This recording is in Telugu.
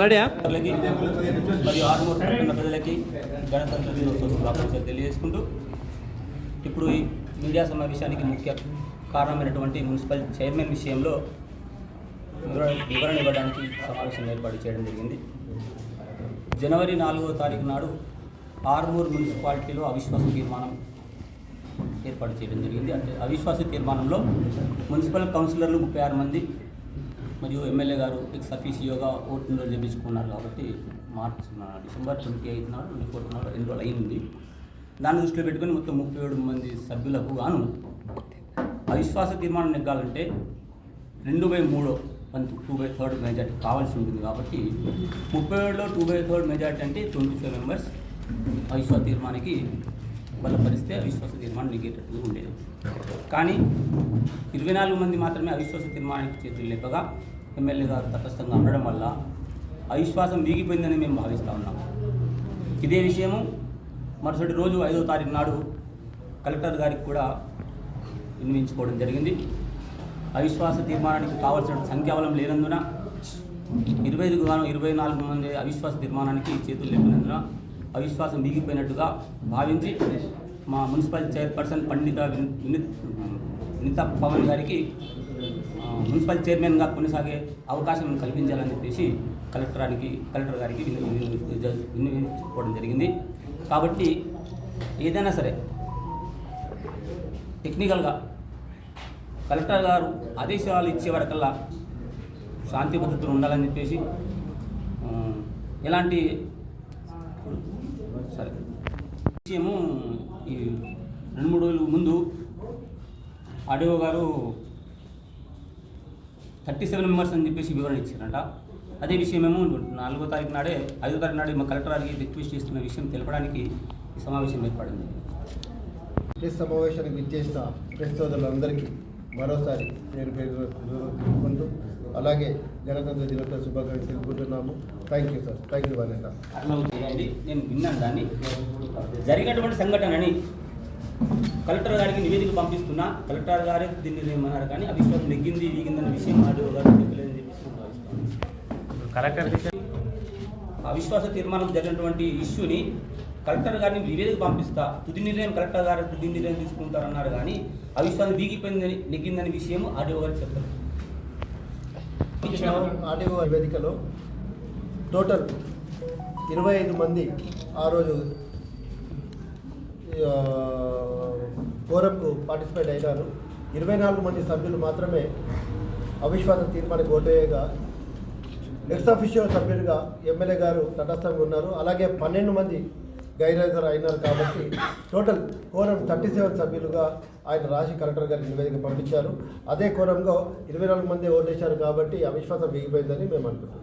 రెడీయా? మరియు ఆరుమూరు పట్టణ ప్రజలకి గణతంత్ర దినోత్సవ శుభాకాంక్షలు తెలియజేసుకుంటూ ఇప్పుడు ఈ మీడియా సమావేశానికి ముఖ్య కారణమైనటువంటి మున్సిపల్ చైర్మన్ విషయంలో వివరణ వివరణ ఇవ్వడానికి సమావేశం ఏర్పాటు చేయడం జరిగింది. జనవరి నాలుగో తారీఖు నాడు ఆర్మూర్ మున్సిపాలిటీలో అవిశ్వాస తీర్మానం ఏర్పాటు చేయడం జరిగింది. అంటే అవిశ్వాస తీర్మానంలో మున్సిపల్ కౌన్సిలర్లు ముప్పై ఆరు మంది మరియు ఎమ్మెల్యే గారు ఎక్స్ అఫీషియోగా ఓటు నిరోధ చేయించుకున్నారు కాబట్టి మార్చ్ డిసెంబర్ ట్వంటీ ఎయిత్ నాడు ట్వంటీ ఫోర్త్ నాడు ఎన్రోల్ అయింది. దాన్ని దృష్టిలో పెట్టుకొని మొత్తం ముప్పై ఏడు మంది సభ్యులకు గాను అవిశ్వాస తీర్మానం నెగ్గాలంటే రెండు బై మూడో వంతు టూ బై థర్డ్ మెజార్టీ కావాల్సి ఉంటుంది కాబట్టి ముప్పై ఏడులో టూ బై థర్డ్ మెజార్టీ అంటే ట్వంటీ ఫైవ్ మెంబర్స్ అవిశ్వాస తీర్మానానికి బలపరిస్తే అవిశ్వాస తీర్మానం నెగ్గేటట్టుగా ఉండేది. కానీ ఇరవై నాలుగు మంది మాత్రమే అవిశ్వాస తీర్మానానికి చేతులు లేపగా ఎమ్మెల్యే గారు తటస్థంగా ఉండడం వల్ల అవిశ్వాసం వీగిపోయిందని మేము భావిస్తూ ఉన్నాం. ఇదే విషయము మరుసటి రోజు ఐదో తారీఖు నాడు కలెక్టర్ గారికి కూడా వినియోగించుకోవడం జరిగింది. అవిశ్వాస తీర్మానానికి కావాల్సిన సంఖ్యాబలం లేనందున ఇరవై ఐదుకు గాను ఇరవై నాలుగు మంది అవిశ్వాస తీర్మానానికి చేతులు లేపినందున అవిశ్వాసం వీగిపోయినట్టుగా భావించి మా మున్సిపల్ చైర్పర్సన్ పండిత వినిత పవన్ గారికి మున్సిపల్ చైర్మన్గా కొనసాగే అవకాశం కల్పించాలని చెప్పేసి కలెక్టరానికి కలెక్టర్ గారికి వినియోగించుకోవడం జరిగింది. కాబట్టి ఏదైనా సరే టెక్నికల్గా కలెక్టర్ గారు ఆదేశాలు ఇచ్చే వరకల్లా శాంతి భద్రతలు ఉండాలని చెప్పేసి ఎలాంటి సరే. విషయము ఈ రెండు మూడు రోజుల ముందు ఆడియో గారు థర్టీ సెవెన్ మెంబర్స్ అని చెప్పేసి వివరణ ఇచ్చారంట. అదే విషయమేమో నాలుగో తారీఖు నాడే ఐదో తారీఖు నాడే మా కలెక్టర్ గారికి రిక్వెస్ట్ చేస్తున్న విషయం తెలపడానికి ఈ సమావేశం ఏర్పడింది ప్రెస్ సమావేశానికి ఇచ్చేసిన ప్రెస్ సోదరులందరికీ మరోసారి పేరు పేరు తెలుపుకుంటూ అలాగే గణతంత్ర దినోత్సవ శుభాకాంక్షలు తెలుపుకుంటున్నాము. Thank you sir thank you చేయండి నేను విన్నాను దాన్ని. జరిగినటువంటి సంఘటనని కలెక్టర్ గారికి నివేదిక పంపిస్తున్నా. కలెక్టర్ గారే దీన్ని ఏమన్నారు కానీ అవిశ్వాసం నెగ్గింది వీగిందన్న విషయం ఆడియో గారు చెప్పలేదని చెప్పేసి. కలెక్టర్ అవిశ్వాస తీర్మానం జరిగినటువంటి ఇష్యూని కలెక్టర్ గారిని నివేదిక పంపిస్తా. తుది నిర్ణయం కలెక్టర్ గారు తుది నిర్ణయం తీసుకుంటారన్నారు కానీ అవిశ్వాసం వీగిపోయిందని నెగ్గిందని విషయం ఆడియో గారు చెప్పారు ఆర్టీఓ వేదికలో టోటల్ ఇరవై ఐదు మంది ఆ రోజు ఆ, ఫోరంకు పార్టిసిపేట్ అయినారు. ఇరవై నాలుగు మంది సభ్యులు మాత్రమే అవిశ్వాస తీర్మానికి ఓటేయగా ఎక్స్ అఫీషియల్ సభ్యులుగా ఎమ్మెల్యే గారు తటస్థంగా ఉన్నారు. అలాగే పన్నెండు మంది గైర్హాజరు అయినారు కాబట్టి టోటల్ కోరం థర్టీ సెవెన్ సభ్యులుగా ఆయన రాశి కలెక్టర్ గారికి నివేదిక పంపించారు. అదే కోరంలో ఇరవై నాలుగు మంది ఓటేశారు కాబట్టి అవిశ్వాసం వేగిపోయిందని మేము అనుకుంటున్నాం.